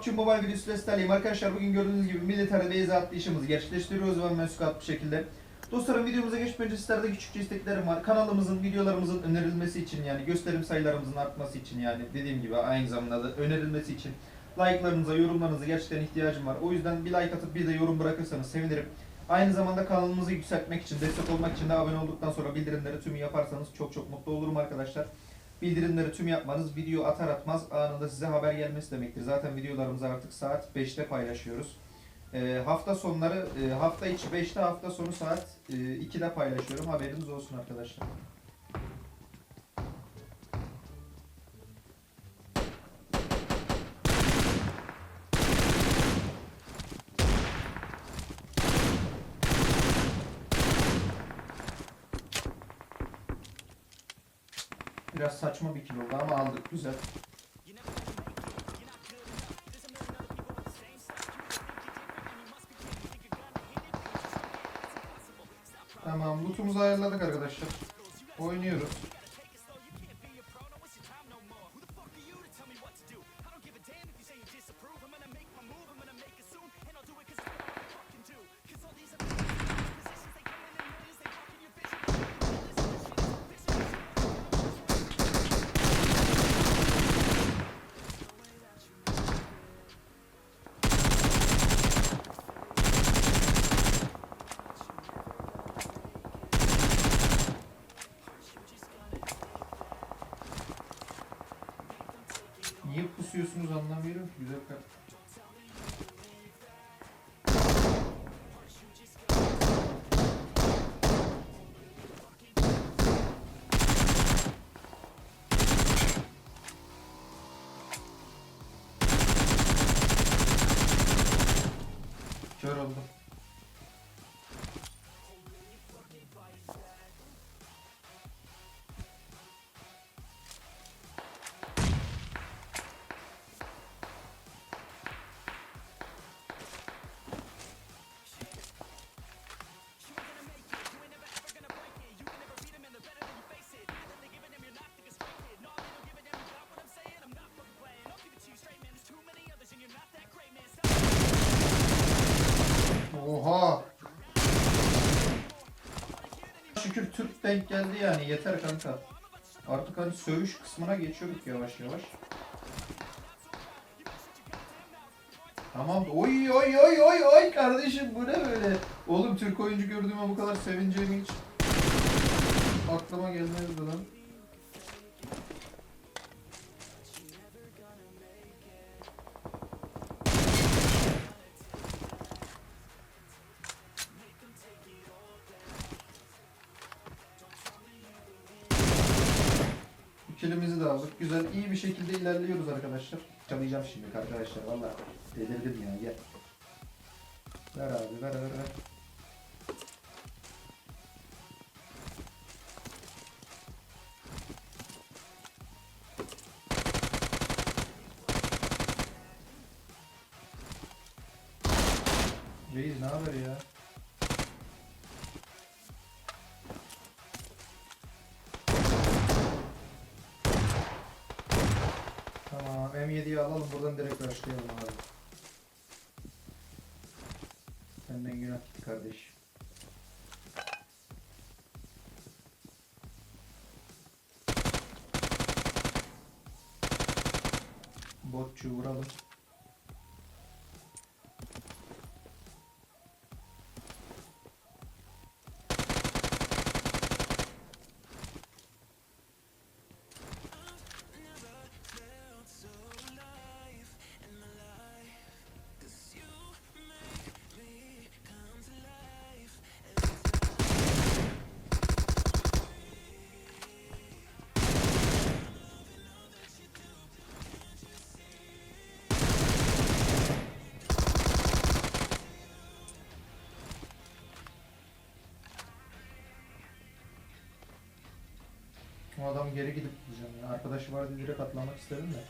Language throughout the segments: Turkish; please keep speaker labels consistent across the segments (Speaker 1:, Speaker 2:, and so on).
Speaker 1: PUBG Mobile videosu sizlerleyim. Arkadaşlar bugün gördüğünüz gibi military base atlayışımızı gerçekleştiriyoruz ve mensukat bir şekilde. Dostlarım videomuza geçmeden önce sizlerde küçükçe isteklerim var. Kanalımızın, videolarımızın önerilmesi için yani gösterim sayılarımızın artması için yani dediğim gibi aynı zamanda da önerilmesi için like'larınıza, yorumlarınıza gerçekten ihtiyacım var. O yüzden bir like atıp bir de yorum bırakırsanız sevinirim. Aynı zamanda kanalımızı yükseltmek için, destek olmak için de abone olduktan sonra bildirimleri tüm yaparsanız çok çok mutlu olurum arkadaşlar. Bildirimleri tüm yapmanız video atar atmaz anında size haber gelmesi demektir. Zaten videolarımızı artık saat 5'te paylaşıyoruz. Ee, hafta sonları, e, hafta içi 5'te hafta sonu saat e, 2'de paylaşıyorum. Haberiniz olsun arkadaşlar. Aldık güzel. Tamam, lootumuzu ayarladık arkadaşlar. Oynuyoruz. Niye pusuyorsunuz anlamıyorum ki güzel kart. Kör oldum. Şükür Türk denk geldi yani yeter kanka. Artık hani sövüş kısmına geçiyorduk yavaş yavaş. Tamam. Oy oy oy oy oy kardeşim bu ne böyle? Oğlum Türk oyuncu gördüğüme bu kadar sevineceğimi hiç aklıma gelmezdi lan. Kilimizi de aldık. Güzel, iyi bir şekilde ilerliyoruz arkadaşlar. Çalayacağım şimdi arkadaşlar. Valla delirdim ya. Gel. Ver abi, ver ver ver. Reis ne haber ya? Tamam M7'yi alalım buradan direkt başlayalım abi. Senden günah gitti kardeş. Botçu vuralım. Bu adam geri gidip bulacağım ya. Arkadaşı var diye direkt atlamak istedim de.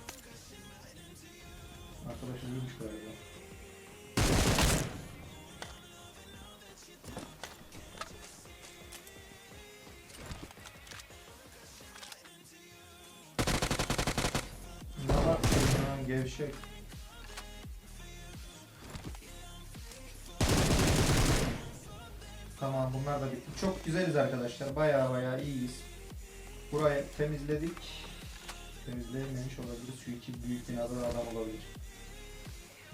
Speaker 1: Arkadaşı uyumuş galiba. Ne yaptın gevşek. Tamam bunlar da bitti. Çok güzeliz arkadaşlar. Baya baya iyiyiz. Burayı temizledik. Temizleyememiş olabilir. İki büyük binada da adam olabilir.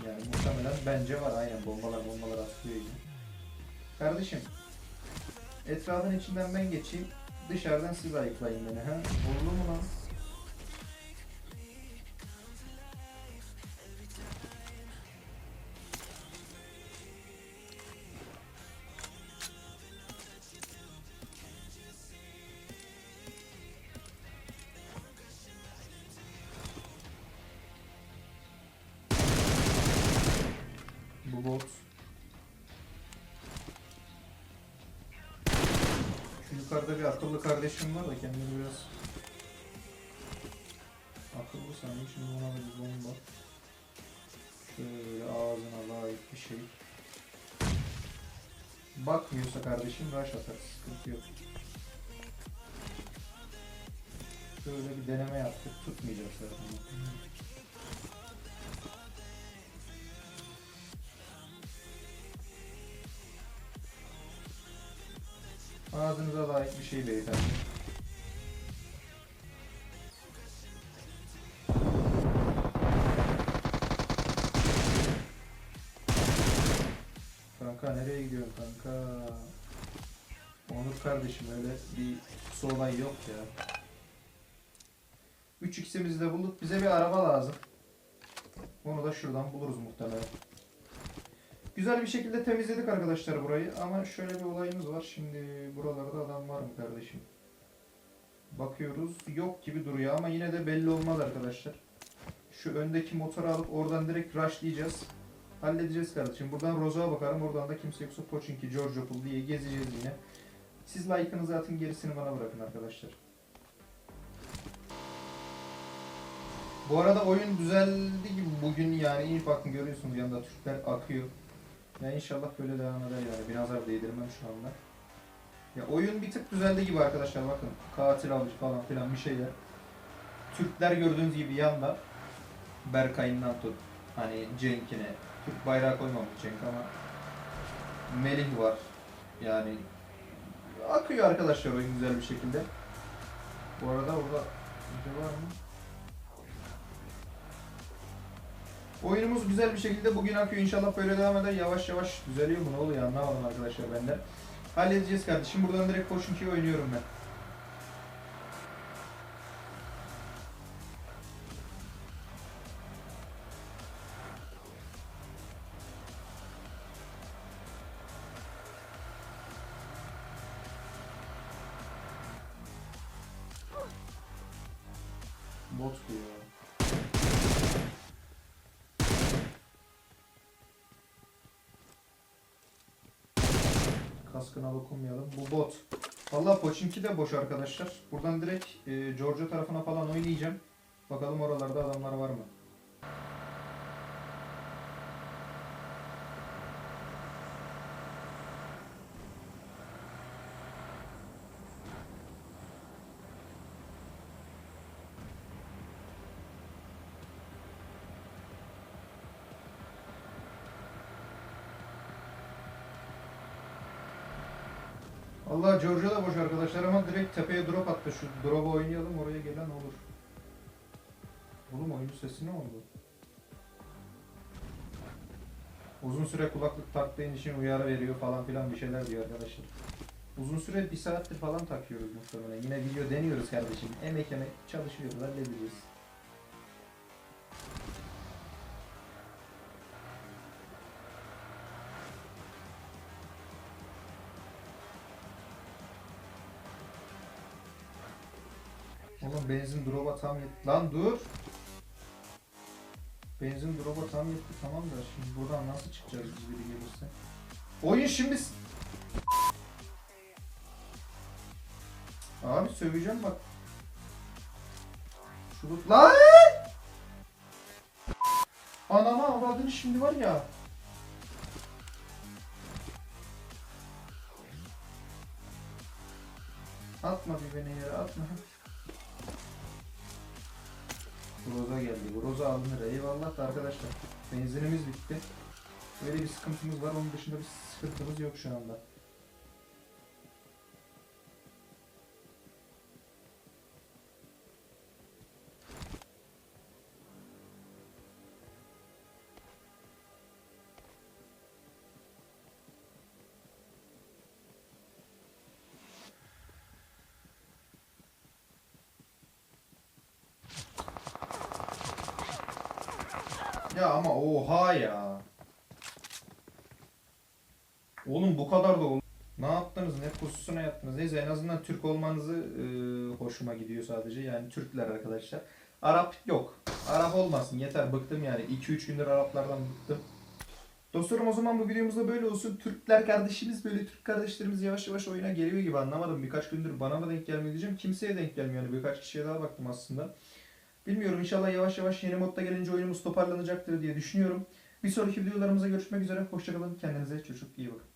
Speaker 1: Yani muhtemelen bence var aynen bombalar bombalar atıyor yine. Kardeşim etrafın içinden ben geçeyim. Dışarıdan siz ayıklayın beni ha. Oldu mu lan? Yukarıda bir akıllı kardeşim var da kendini biraz akıllı sanıyor. Şimdi ona bir bomba. Şöyle ağzına layık bir şey. Bakmıyorsa kardeşim rush atar. Sıkıntı yok. Şöyle bir deneme yaptık. Tutmayacak zaten. Ağzınıza layık bir şey beyefendi. Kanka nereye gidiyorsun kanka? Onur kardeşim öyle bir su yok ya. 3 x'imizi de bulduk. Bize bir araba lazım. Onu da şuradan buluruz muhtemelen. Güzel bir şekilde temizledik arkadaşlar burayı ama şöyle bir olayımız var. Şimdi buralarda adam var mı kardeşim? Bakıyoruz. Yok gibi duruyor ama yine de belli olmaz arkadaşlar. Şu öndeki motoru alıp oradan direkt rushlayacağız. Halledeceğiz kardeşim. Buradan Rozo'ya bakarım. Oradan da kimse yoksa Pochinki, George Pool diye gezeceğiz yine. Siz like'ınızı atın gerisini bana bırakın arkadaşlar. Bu arada oyun düzeldi gibi bugün yani bakın görüyorsunuz yanında Türkler akıyor. Ya inşallah böyle devam eder yani. Bir nazar değdirmem şu anda. Ya oyun bir tık düzeldi gibi arkadaşlar bakın. Katil avcı falan filan bir şeyler. Türkler gördüğünüz gibi yanda. Berkay'ından tut. Hani Cenk'ine. Türk bayrağı koymamış Cenk ama. Melih var. Yani akıyor arkadaşlar oyun güzel bir şekilde. Bu arada orada bir var mı? Oyunumuz güzel bir şekilde bugün akıyor. İnşallah böyle devam eder. Yavaş yavaş düzeliyor mu? Ne oluyor anlamadım arkadaşlar ben de. Halledeceğiz kardeşim. Buradan direkt koşun ki oynuyorum ben. Bot bu Kaskına dokunmayalım. Bu bot. Valla Pochinki de boş arkadaşlar. Buradan direkt e, Georgia tarafına falan oynayacağım. Bakalım oralarda adamlar var mı? Allah Georgia da boş arkadaşlar ama direkt tepeye drop attı. Şu drop'a oynayalım oraya gelen olur. Oğlum oyunun sesi ne oldu? Uzun süre kulaklık taktığın için uyarı veriyor falan filan bir şeyler diyor arkadaşlar. Uzun süre bir saattir falan takıyoruz muhtemelen. Yine video deniyoruz kardeşim. Emek emek çalışıyoruz halledeceğiz. Oğlum benzin drop'a tam yetti. Lan dur. Benzin drop'a tam yetti tamam da şimdi buradan nasıl çıkacağız biz biri gelirse. Oyun şimdi... Abi söveceğim bak. Şurada... Lan! Anama avradını şimdi var ya. Atma bir beni yere atma. Groza geldi. Groza alınır. Eyvallah da arkadaşlar. Benzinimiz bitti. Böyle bir sıkıntımız var. Onun dışında bir sıkıntımız yok şu anda. Ya ama oha ya. Oğlum bu kadar da ol. Ne yaptınız? Ne pozisyona yattınız? Neyse en azından Türk olmanızı e, hoşuma gidiyor sadece. Yani Türkler arkadaşlar. Arap yok. Arap olmasın. Yeter bıktım yani. 2-3 gündür Araplardan bıktım. Dostlarım o zaman bu videomuzda böyle olsun. Türkler kardeşimiz böyle Türk kardeşlerimiz yavaş yavaş oyuna geliyor gibi anlamadım. Birkaç gündür bana mı denk gelmiyor. Kimseye denk gelmiyor. Yani birkaç kişiye daha baktım aslında. Bilmiyorum inşallah yavaş yavaş yeni modda gelince oyunumuz toparlanacaktır diye düşünüyorum. Bir sonraki videolarımıza görüşmek üzere. Hoşçakalın. Kendinize çok çok iyi bakın.